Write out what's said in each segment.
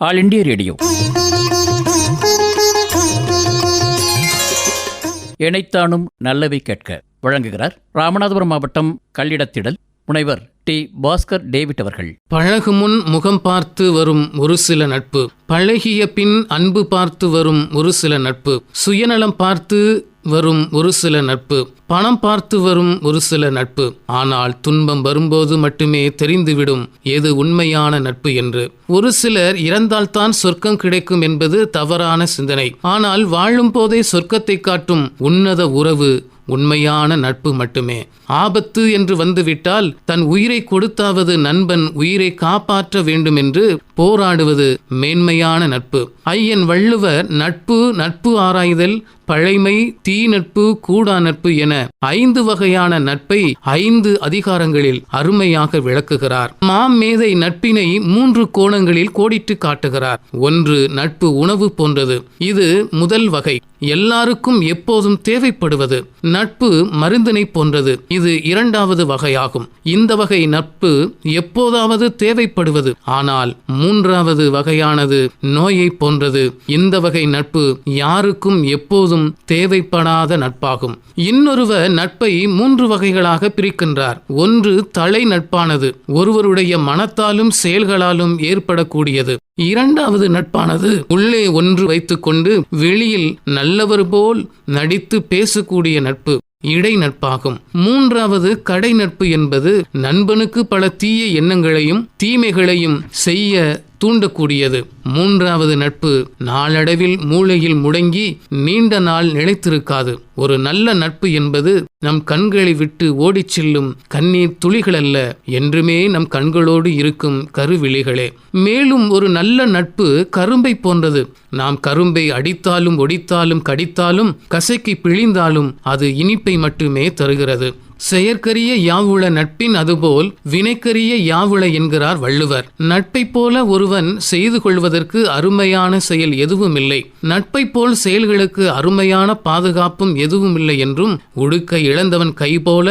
All India radio. இணைத்தானும் நல்லவை கேட்க வழங்குகிறார் ராமநாதபுரம் மாவட்டம் கல்லிடத்திடல் முனைவர் டி. பாஸ்கர் டேவிட் அவர்கள். பழகுமுன் முகம் பார்த்து வரும் ஒரு சில நட்பு. பழகிய பின் அன்பு பார்த்து வரும் ஒரு சில நட்பு. சுயநலம் பார்த்து வரும் ஒரு சில நட்பு. பணம் பார்த்து வரும் ஒரு சில நட்பு. ஆனால் துன்பம் வரும்போது மட்டுமே தெரிந்துவிடும் எது உண்மையான நட்பு என்று. ஒரு சிலர் இறந்தால்தான் சொர்க்கம் கிடைக்கும் என்பது தவறான சிந்தனை. ஆனால் வாழும் போதே சொர்க்கத்தை காட்டும் உன்னத உறவு உண்மையான நட்பு மட்டுமே. ஆபத்து என்று வந்துவிட்டால் தன் உயிரை கொடுத்தாவது நண்பன் உயிரை காப்பாற்ற வேண்டும் என்று போராடுவது மேன்மையான நட்பு. ஐயன் வள்ளுவர் நட்பு நட்பு ஆராய்தல் பழைமை தீ நட்பு கூடா நட்பு என ஐந்து வகையான நட்பை ஐந்து அதிகாரங்களில் அருமையாக விளக்குகிறார். மாமேதை நட்பினை மூன்று கோணங்களில் கோடிட்டு காட்டுகிறார். ஒன்று நட்பு உணவு போன்றது. இது முதல் வகை. எல்லாருக்கும் எப்போதும் தேவைப்படுவது நட்பு மருந்தினை போன்றது. இது இரண்டாவது வகையாகும். இந்த வகை நட்பு எப்போதாவது தேவைப்படுவது. ஆனால் மூன்றாவது வகையானது நோயை போன்றது. இந்த வகை நட்பு யாருக்கும் எப்போதும் தேவைப்படாத நட்பாகும். இன்னொருவர் நட்பை மூன்று வகைகளாக பிரிக்கின்றார். ஒன்று தலை நட்பானது ஒருவருடைய மனத்தாலும் செயல்களாலும் ஏற்படக்கூடியது. இரண்டாவது நட்பானது உள்ளே ஒன்று வைத்துக்கொண்டு வெளியில் நல்லவர் போல் நடித்து பேசக்கூடிய நட்பு இடை நட்பாகும். மூன்றாவது கடை நட்பு என்பது நண்பனுக்கு பல தீய எண்ணங்களையும் தீமைகளையும் செய்ய தூண்டக்கூடியது. மூன்றாவது நட்பு நாளடைவில் மூளையில் முடங்கி நீண்ட நாள் நிலைத்திருக்காது. ஒரு நல்ல நட்பு என்பது நம் கண்களை விட்டு ஓடிச் செல்லும் கண்ணீர் துளிகள் அல்ல என்றுமே நம் கண்களோடு இருக்கும் கருவிழிகளே. மேலும் ஒரு நல்ல நட்பு கரும்பை போன்றது. நாம் கரும்பை அடித்தாலும் ஒடித்தாலும் கடித்தாலும் கசைக்கு பிழிந்தாலும் அது இனிப்பை மட்டுமே தருகிறது. செயற்கரிய யாவுள நட்பின் அதுபோல் வினைக்கரிய யாவுள என்கிறார் வள்ளுவர். நட்பை போல ஒருவன் செய்து கொள்வதற்கு அருமையான செயல் எதுவும் இல்லை நட்பை போல் செயல்களுக்கு அருமையான பாதுகாப்பும் எதுவும் இல்லை என்றும் உடுக்க இழந்தவன் கை போல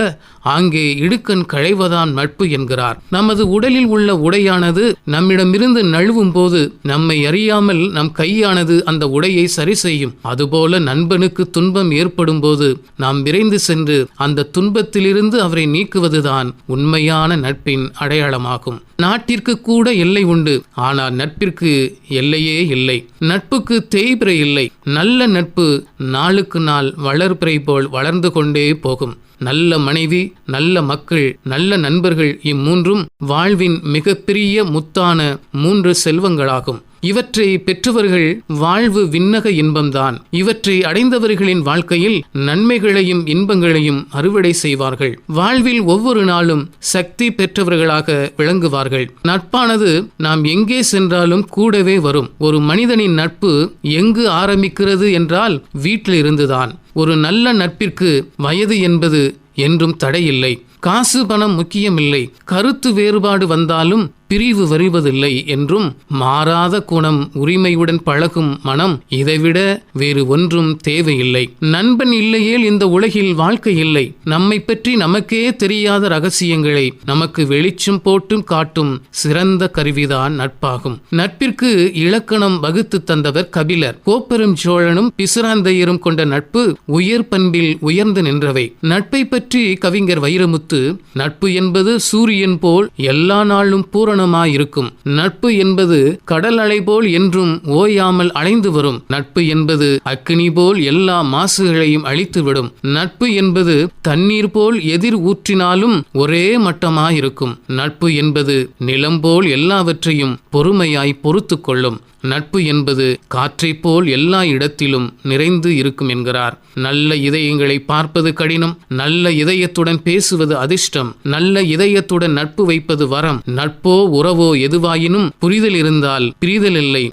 ஆங்கே இடுக்கன் களைவதான் நட்பு என்கிறார். நமது உடலில் உள்ள உடையானது நம்மிடமிருந்து நழுவும் போது நம்மை அறியாமல் நம் கையானது அந்த உடையை சரி செய்யும். அதுபோல நண்பனுக்கு துன்பம் ஏற்படும் போது நாம் விரைந்து சென்று அந்த துன்பத்தை துன்பத்திலிருந்து அவரை நீக்குவதுதான் உண்மையான நட்பின் அடையாளமாகும். நாட்டிற்கு கூட எல்லை உண்டு ஆனால் நட்பிற்கு எல்லையே இல்லை. நட்புக்கு தேய்பிறை இல்லை. நல்ல நட்பு நாளுக்கு நாள் வளர்பிறை போல் வளர்ந்து கொண்டே போகும். நல்ல மனைவி நல்ல மக்கள் நல்ல நண்பர்கள் இம்மூன்றும் வாழ்வின் மிகப்பெரிய முத்தான மூன்று செல்வங்களாகும். இவற்றை பெற்றவர்கள் வாழ்வு விண்ணக இன்பம்தான். இவற்றை அடைந்தவர்களின் வாழ்க்கையில் நன்மைகளையும் இன்பங்களையும் அறுவடை செய்வார்கள். வாழ்வில் ஒவ்வொரு நாளும் சக்தி பெற்றவர்களாக விளங்குவார்கள். நட்பானது நாம் எங்கே சென்றாலும் கூடவே வரும். ஒரு மனிதனின் நட்பு எங்கு ஆரம்பிக்கிறது என்றால் வீட்டில் இருந்துதான் ஒரு நல்ல நட்பிற்கு வயது என்பது என்றும் தடையில்லை. காசு பணம் முக்கியமில்லை. கருத்து வேறுபாடு வந்தாலும் பிரிவு வருவதில்லை என்றும் மாறாத குணம் உரிமையுடன் பழகும் மனம் இதைவிட வேறு ஒன்றும் தேவையில்லை. நண்பன் இல்லையேல் இந்த உலகில் வாழ்க்கை இல்லை. நம்மை பற்றி நமக்கே தெரியாத ரகசியங்களை நமக்கு வெளிச்சம் போட்டும் காட்டும் சிறந்த கருவிதான் நட்பாகும். நட்பிற்கு இலக்கணம் வகுத்து தந்தவர் கபிலர். கோப்பெரும் சோழனும் பிசுராந்தையரும் கொண்ட நட்பு உயர் பண்பில் உயர்ந்து நின்றவை. நட்பை பற்றி கவிஞர் வைரமுத்து நட்பு என்பது சூரியன் போல் எல்லா நாளும் பூரண பூரணமாயிருக்கும் நட்பு என்பது கடல் அலை போல் என்றும் ஓயாமல் அலைந்து வரும். நட்பு என்பது அக்கினி போல் எல்லா மாசுகளையும் அழித்துவிடும். நட்பு என்பது தண்ணீர் போல் எதிர் ஊற்றினாலும் ஒரே மட்டமாயிருக்கும். நட்பு என்பது நிலம் போல் எல்லாவற்றையும் பொறுமையாய் பொறுத்து கொள்ளும். நட்பு என்பது காற்றைப் போல் எல்லா இடத்திலும் நிறைந்து இருக்கும் என்கிறார். நல்ல இதயங்களை பார்ப்பது கடினம். நல்ல இதயத்துடன் பேசுவது அதிர்ஷ்டம். நல்ல இதயத்துடன் நட்பு வைப்பது வரம். நட்போ உறவோ எதுவாயினும் புரிதல் இருந்தால் பிரிதல் இல்லை.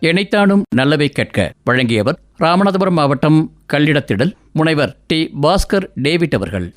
இணைத்தானும் நல்லவை கேட்க வழங்கியவர் ராமநாதபுரம் மாவட்டம் கல்லிடத்திடல் முனைவர் டி. பாஸ்கர் டேவிட் அவர்கள்.